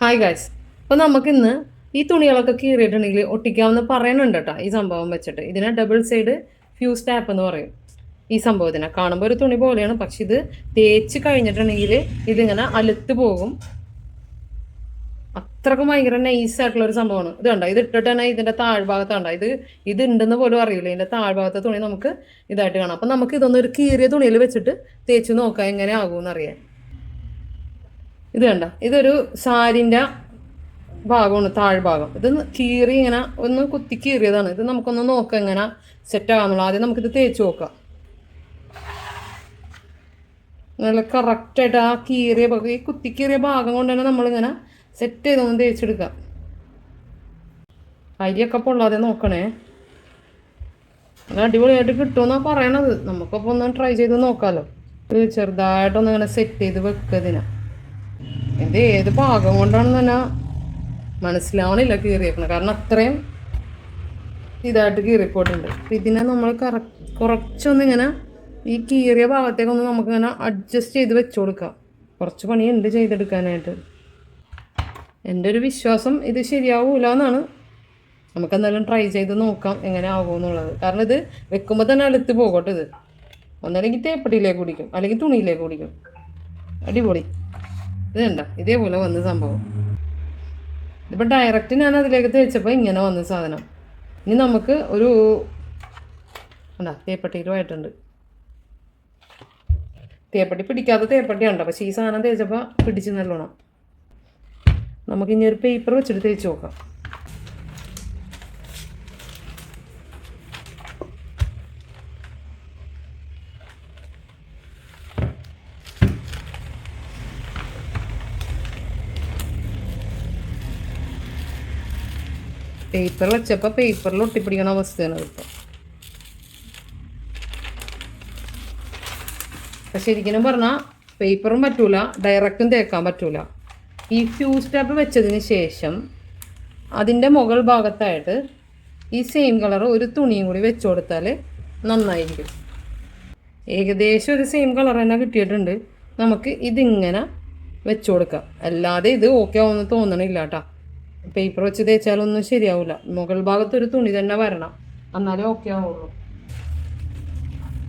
Hi guys അപ്പോൾ നമുക്കിന്ന് ഈ തുണികളൊക്കെ കീറിയിട്ടുണ്ടെങ്കിൽ ഒട്ടിക്കാമെന്ന് പറയുന്നുണ്ട് കേട്ടോ ഈ സംഭവം വെച്ചിട്ട്. ഇതിനെ ഡബിൾ സൈഡ് ഫ്യൂസ് ടാപ്പ് എന്ന് പറയും. ഈ സംഭവത്തിനെ കാണുമ്പോൾ ഒരു തുണി പോലെയാണ്. പക്ഷെ ഇത് തേച്ച് കഴിഞ്ഞിട്ടുണ്ടെങ്കിൽ ഇതിങ്ങനെ അലുത്ത് പോകും. അത്രക്കും ഭയങ്കര നൈസ് ആയിട്ടുള്ള ഒരു സംഭവമാണ്. ഇത് കണ്ടോ? ഇത് ഇട്ടിട്ട് തന്നെ ഇതിന്റെ താഴ്ഭാഗത്ത് ഇത് ഇത് ഉണ്ടെന്ന് പോലും അറിയില്ല. ഇതിന്റെ താഴ്ഭാഗത്തെ തുണി നമുക്ക് ഇതായിട്ട് കാണാം. അപ്പം നമുക്ക് ഇതൊന്നും ഒരു കീറിയ തുണിയിൽ വെച്ചിട്ട് തേച്ച് നോക്കാം എങ്ങനെ ആകുമെന്ന് അറിയാൻ ഇത് കണ്ട. ഇതൊരു സാരിന്റെ ഭാഗമാണ് താഴ്ഭാഗം ഇത് കീറി ഇങ്ങനെ ഒന്ന് കുത്തി കീറിയതാണ്. ഇത് നമുക്കൊന്ന് നോക്കാം ഇങ്ങനെ സെറ്റ് ആകാന്നുള്ളൂ ആദ്യം നമുക്കിത് തേച്ച് നോക്കാം. നല്ല കറക്റ്റായിട്ട് ആ കീറിയ ഭാഗം ഈ കുത്തി കീറിയ ഭാഗം കൊണ്ട് തന്നെ നമ്മളിങ്ങനെ സെറ്റ് ചെയ്തൊന്ന് തേച്ചെടുക്കാം. അരിയൊക്കെ പൊള്ളാതെ നോക്കണേ. നല്ല അടിപൊളിയായിട്ട് കിട്ടുമെന്നാണ് പറയണത്. നമുക്കപ്പോൾ ഒന്ന് ട്രൈ ചെയ്ത് നോക്കാമല്ലോ ചെറുതായിട്ടൊന്ന് ഇങ്ങനെ സെറ്റ് ചെയ്ത് വെക്കതിനാ ഇത് ഏത് ഭാഗം കൊണ്ടാണെന്ന് തന്നെ മനസ്സിലാവണില്ല കീറിയേക്കുന്നത് കാരണം അത്രയും ഇതായിട്ട് കീറിപ്പോയിട്ടുണ്ട് അപ്പം ഇതിനെ നമ്മൾ കറ കുറച്ചൊന്നിങ്ങനെ ഈ കീറിയ ഭാഗത്തേക്കൊന്ന് നമുക്കിങ്ങനെ അഡ്ജസ്റ്റ് ചെയ്ത് വെച്ചു കൊടുക്കാം കുറച്ച് പണിയുണ്ട് ചെയ്തെടുക്കാനായിട്ട്. എന്റെ ഒരു വിശ്വാസം ഇത് ശരിയാവൂല എന്നാണ് നമുക്ക് എന്തായാലും ട്രൈ ചെയ്ത് നോക്കാം എങ്ങനെ ആകുമെന്നുള്ളത് കാരണം ഇത് വെക്കുമ്പോൾ തന്നെ അലുത്ത് പോകട്ടെ ഇത്. ഒന്നല്ലെങ്കിൽ തേപ്പട്ടിയിലേക്ക് കുടിക്കും. അല്ലെങ്കിൽ തുണിയിലേക്ക് കുടിക്കും. അടിപൊളി. ഇത് കണ്ട? ഇതേപോലെ വന്ന സംഭവം. ഇതിപ്പോൾ ഡയറക്റ്റ് ഞാൻ അതിലേക്ക് തേച്ചപ്പോൾ ഇങ്ങനെ വന്ന സാധനം. ഇനി നമുക്ക് ഒരു എന്താ തേപ്പട്ടിയിലും ആയിട്ടുണ്ട് തേപ്പട്ടി പിടിക്കാത്ത തേപ്പട്ടി ഉണ്ടോ പക്ഷേ ഈ സാധനം തേച്ചപ്പോൾ പിടിച്ച് നല്ലോണം. നമുക്കിനി ഒരു പേപ്പർ വെച്ചിട്ട് തേച്ച് നോക്കാം. പേപ്പർ വെച്ചപ്പോൾ പേപ്പറിൽ ഒട്ടിപ്പിടിക്കണ അവസ്ഥയാണ് ഇപ്പോൾ പക്ഷെ ശരിക്കും പറഞ്ഞാൽ പേപ്പറും പറ്റൂല ഡയറക്റ്റും തേക്കാൻ പറ്റൂല. ഈ ഫ്യൂസ് ടാപ്പ് വെച്ചതിന് ശേഷം അതിന്റെ മുകൾ ഭാഗത്തായിട്ട് ഈ സെയിം കളർ ഒരു തുണിയും കൂടി വെച്ച് കൊടുത്താൽ നന്നായിരിക്കും. ഏകദേശം ഒരു സെയിം കളർ തന്നെ കിട്ടിയിട്ടുണ്ട്. നമുക്ക് ഇതിങ്ങനെ വെച്ച് കൊടുക്കാം. അല്ലാതെ ഇത് ഓക്കെ ആവുമെന്ന് തോന്നണില്ല കേട്ടോ പേപ്പർ വെച്ച് തേച്ചാലൊന്നും ശരിയാവില്ല മുകൾ ഭാഗത്ത് ഒരു തുണി തന്നെ വരണം. എന്നാലേ ഓക്കെ ആവുള്ളൂ.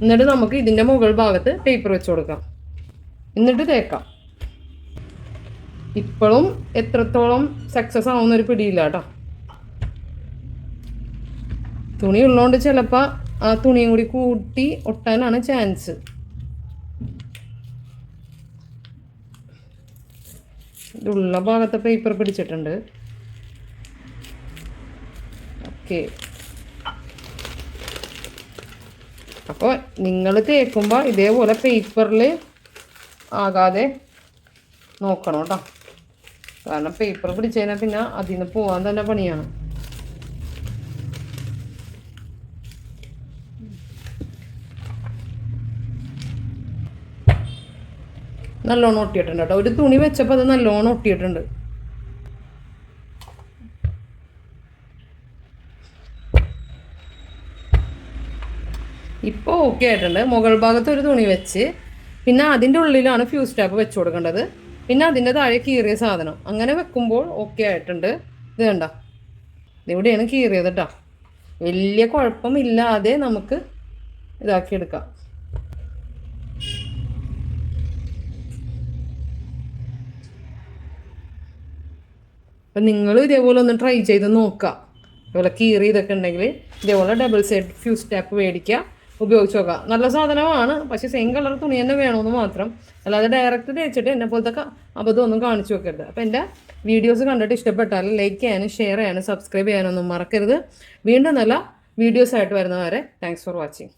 എന്നിട്ട് നമുക്ക് ഇതിന്റെ മുകൾ ഭാഗത്ത് പേപ്പർ വെച്ച് കൊടുക്കാം. എന്നിട്ട് തേക്കാം. ഇപ്പോഴും എത്രത്തോളം സക്സസ് ആവുന്നൊരു പിടിയില്ല കേട്ടോ. തുണി ഉള്ളതുകൊണ്ട് ചിലപ്പോൾ ആ തുണിയും കൂടി കൂട്ടി ഒട്ടാനാണ് ചാൻസ് ഇതുള്ള ഭാഗത്തെ പേപ്പർ പിടിച്ചിട്ടുണ്ട്. ഓക്കെ. അപ്പോൾ നിങ്ങൾ തേക്കുമ്പോൾ ഇതേപോലെ പേപ്പറിൽ ആകാതെ നോക്കണം കേട്ടോ കാരണം പേപ്പർ പിടിച്ചു കഴിഞ്ഞാൽ പിന്നെ അതിൽ നിന്ന് പോകാൻ തന്നെ പണിയാണ്. നല്ലോണം ഒട്ടിയിട്ടുണ്ട് കേട്ടോ ഒരു തുണി വെച്ചപ്പോൾ അത് നല്ലോണം ഒട്ടിയിട്ടുണ്ട്. ഇപ്പോൾ ഓക്കെ ആയിട്ടുണ്ട്. മുകൾ ഭാഗത്ത് ഒരു തുണി വെച്ച് പിന്നെ അതിന്റെ ഉള്ളിലാണ് ഫ്യൂസ് ടാപ്പ് വെച്ച് കൊടുക്കേണ്ടത്. പിന്നെ അതിന്റെ താഴെ കീറിയ സാധനം. അങ്ങനെ വെക്കുമ്പോൾ ഓക്കെ ആയിട്ടുണ്ട്. ഇത് കണ്ട ഇതിവിടെയാണ് കീറിയത് കേട്ടോ വലിയ കുഴപ്പമില്ലാതെ നമുക്ക് ഇതാക്കിയെടുക്കാം അപ്പം നിങ്ങൾ ഇതേപോലെ ഒന്ന് ട്രൈ ചെയ്ത് നോക്കുക ഇതുപോലെ കീറി ഇതൊക്കെ ഉണ്ടെങ്കിൽ ഇതേപോലെ ഡബിൾ സൈഡ് ഫ്യൂസ് ടാപ്പ് മേടിക്കുക ഉപയോഗിച്ച് നോക്കാം നല്ല സാധനമാണ്. പക്ഷേ സെയിം കളർ തുണി തന്നെ വേണമെന്ന് മാത്രം. അല്ലാതെ ഡയറക്റ്റ് തേച്ചിട്ട് എന്നെ പോലത്തെ അബദ്ധം ഒന്നും കാണിച്ചു വെക്കരുത്. അപ്പോൾ എന്റെ വീഡിയോസ് കണ്ടിട്ട് ഇഷ്ടപ്പെട്ടാൽ ലൈക്ക് ചെയ്യാനും ഷെയർ ചെയ്യാനും സബ്സ്ക്രൈബ് ചെയ്യാനൊന്നും മറക്കരുത്. വീണ്ടും നല്ല വീഡിയോസ് ആയിട്ട് വരുന്നവരെ താങ്ക്സ് ഫോർ വാച്ചിങ്